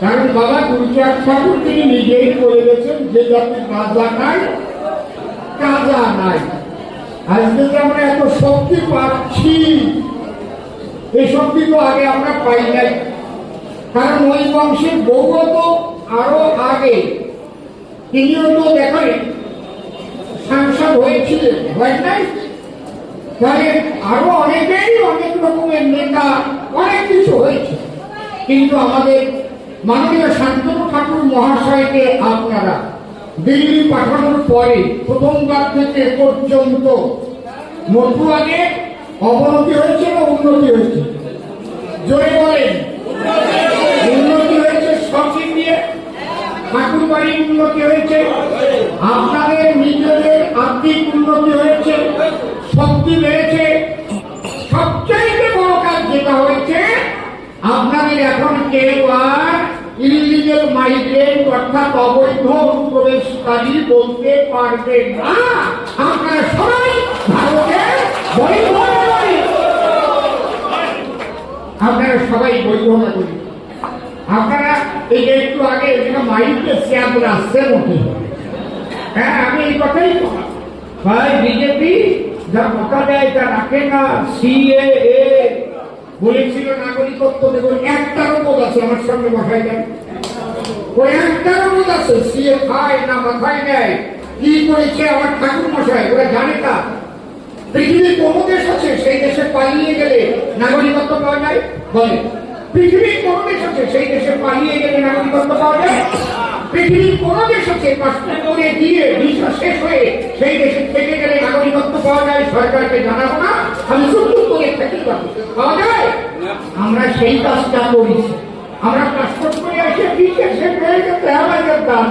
কারণ বাবা গুরুচাঁদ ঠাকুর তিনি নিজেই বলে গেছেন, যে জাতি কাজা নাই কাজা নাই। আজকে যে আমরা এত শক্তি পাচ্ছি, এই শক্তি তো আগে আমরা পাই নাই। কারণ ওই বংশের বৌগত আরও আগে। তিনিও তো দেখেন, সাংসদ হয়েছিলেন, হয় নাই? তাহলে আরও অনেকেই অনেক রকমের নেতা, অনেক কিছু হয়েছে। কিন্তু আমাদের মাননীয় শান্তনু ঠাকুর মহাশয়কে আপনারা দিল্লি পাঠানোর পরে প্রথমবার থেকে পর্যন্ত মধুয়াগে অবনতি হয়েছে না উন্নতি হয়েছে? জোরে বলেন। উন্নতি হয়েছে দিক দিয়ে? ঠাকুর বাড়ির উন্নতি হয়েছে। আপনাদের নিজেদের আর্থিক উন্নতি হয়েছে, শক্তি বেড়েছে সবচাইতে বড় কাজ যেটা হয়েছে আপনাদের এখন কেউ আর ইলিগেল মাইগ্রেন্ট অর্থাৎ অবৈধ অনুপ্রবেশকারী বলতে পারবে না। আপনারা সবাই ভারতের বৈধ আপনারা সবাই বৈধ নাগরিক আপনারা এই যে একটু আগে এখানে মাইকে শেয়ার আসছে মধ্যে হ্যাঁ আমি এই কথাই। ভাই, বিজেপি যা কথা দেয় তা রাখে না। সিএ বলেছিল নাগরিকত্ব দেবেন একটারও বোধ আছে আমার সঙ্গে মাথায় দেন। পৃথিবীর কোন দেশ আছে, সেই করে দিয়ে ভিসা শেষ হয়ে সেই দেশে থেকে গেলে নাগরিকত্ব পাওয়া যায়? সরকারকে জানাব না? আমি করে পাওয়া যায়? আমরা সেই কাজটা করেছি। আমরা পাসপোর্ট করে এসে ভিসা শেষ হয়ে গেছে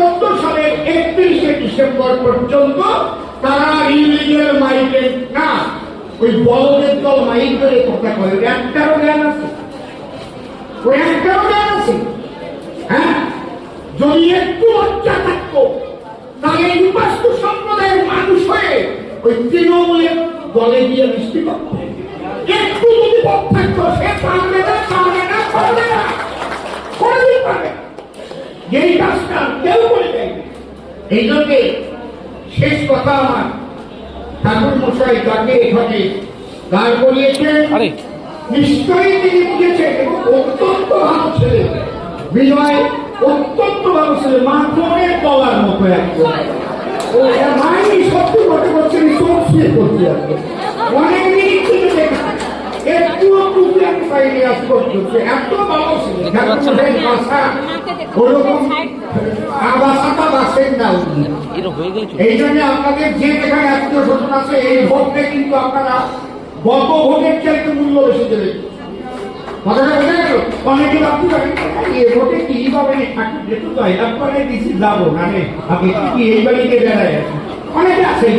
চোদ্দ সালের একত্রিশে ডিসেম্বর পর্যন্ত তারা ইলিগেল মাইগ্রেন্ট না, ওই বলদের দল মাইগ্রেন্ট কথা বলে। একটারও জ্ঞান আছে। ওই একটারও জ্ঞান আছে। হ্যাঁ? যদি একটু লজ্জা থাকতো, তাহলে এই সম্প্রদায়ের মানুষ হয়ে ওই তৃণমূলের দলে গিয়ে মিষ্টি করতো একটু যদি পথ থাকতো, সে পারবে না কোনদিন পারবে না। যেই কাজটা কেউ করে দেয় এই জন্যে শেষ কথা আমার। ঠাকুর মশাই তাকে এখানে দাঁড় করিয়েছেন আরে। নিশ্চয়ই তিনি বুঝেছেন এবং অত্যন্ত ভালো ছেলে। বিজয় অত্যন্ত ভালো ছেলে মাধ্যমের বলার মতো একজন। ও মাইনি সত্যি কথা করছেন চোখে করতে আছে অনেক দিন থেকে দেখা একটুও বুঝতে পাইনি আজ পর্যন্ত। এত ভালো ছিল ওরকম আবাসাটা বাসেন না উনি এরকম গেলে চলবে। এই জন্য আপনাদের যে যেখানে আত্মীয় স্বজন আছে এই ভোটে কিন্তু আপনারা গত ভোটের চাইতে মূল্য বেশি দেবেন কথাটা বোঝা গেল? অনেকে ভাবতে পারেন এ ভোটে কি পাবেন ঠাকুর যেহেতু তো একবারে দিছি যাব না রে কি এই বাড়িতে বেড়ায় অনেকে আছেন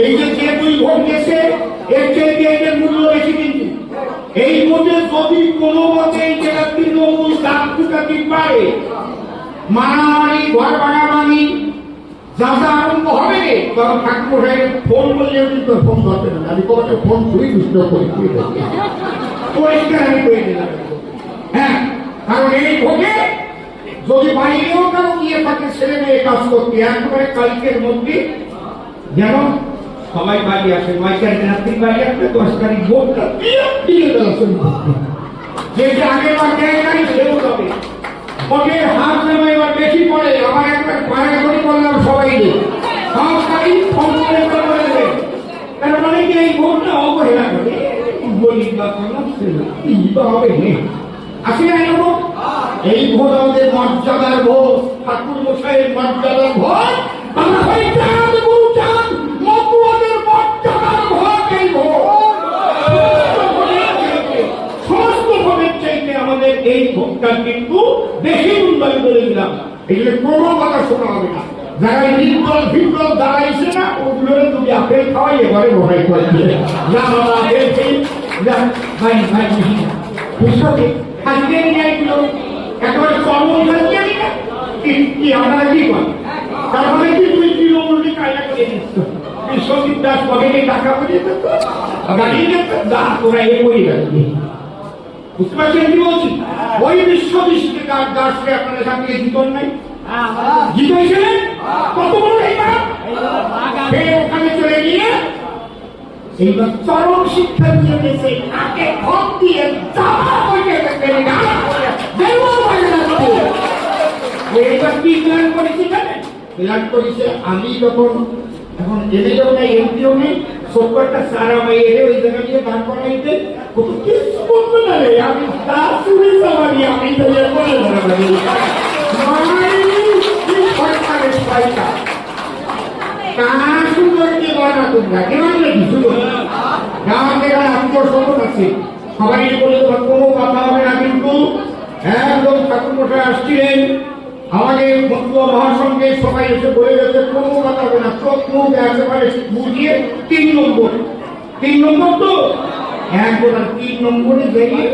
এই যে যে দুই ভোট গেছে এর চাইতে এদের মূল্য বেশি কিন্তু। এই ভোটে যদি কোনো মতে এই জেলার তৃণমূল দাম টুকাতে পারে মারামারি ঘর ভাঙাভাঙি যা যা আরম্ভ হবে, তখন ঠাকুর সাহেব ফোন করলেও কিন্তু ফোন ধরতে না, আমি কবে ফোন ধুই দুষ্ট করি পরিষ্কার আমি করে দিলাম হ্যাঁ কারণ এই ভোগে যদি বাইরেও কারও গিয়ে থাকে, ছেলে মেয়ে কাজ করতে, একেবারে কালকের মধ্যে, যেমন সবাই বাড়ি আসে নয় তারিখ রাত্রি বাড়ি আসবে দশ তারিখ করবে। যে যে আগের বার দেয় নাই সেও যাবে ভোটের হাত নেমে এবার বেশি পড়ে। আমার একবার পায়ে করে করলাম সবাই সব তারিখ ফোন করে করে করে দেবে। তার মানে কি এই ভোটটা হবে আসে এই ভোট আমাদের ঠাকুর আমরা এই সমস্ত চাইতে আমাদের এই ভোটটা কিন্তু বেশি উন্নয়ন করে দিলাম। এগুলো কোনো কথা শোনা হবে না। যারা নির্দল ভিড়দল দাঁড়াইছে না ওগুলো তুমি আপেল খাওয়াই এবারে করে না বাবা আপেল খেয়ে ভাই ভাই বুঝছ না। কি আপনারা কি করেন তার মানে কি তুমি তৃণমূলকে কায়দা করে দিচ্ছ? বিশ্বজিৎ দাস পকেটে টাকা পড়ে যেত গাড়ি যেত দা তোরা এ করি গেলি বুঝতে পারছেন কি বলছি? ওই বিশ্ব বিশ্বকার দাসকে আপনাদের সামনে জিতন নাই? কত বড় ফের ওখানে চলে গিয়ে চরম শিক্ষা দিয়ে দিয়ে করে করে আমি যখন, এখন নেই, এমপিও নেই স্যার আমায় এলে ওই জায়গা দিয়ে দাঁড় করাইতে কত কিছু বলবে না রে? আমি তা শুনে যাবানি আমি তো সরকারের পয়সা সুন্দর কি বানা তোমরা কেমন নাকি গাঁও থেকে আত্মীয় স্বজন আছে সবাই বলে তোমার কোনো কথা হবে না কিন্তু একদম ঠাকুর মশাই আসছিলেন আমাদের বন্ধুয়া মহাসংঘে সবাই এসে বলে গেছে কোনো কথা হবে না। চোখ মুখ একেবারে বুঝিয়ে তিন নম্বর। তিন নম্বর তো? একবার তিন নম্বরে বেরিয়ে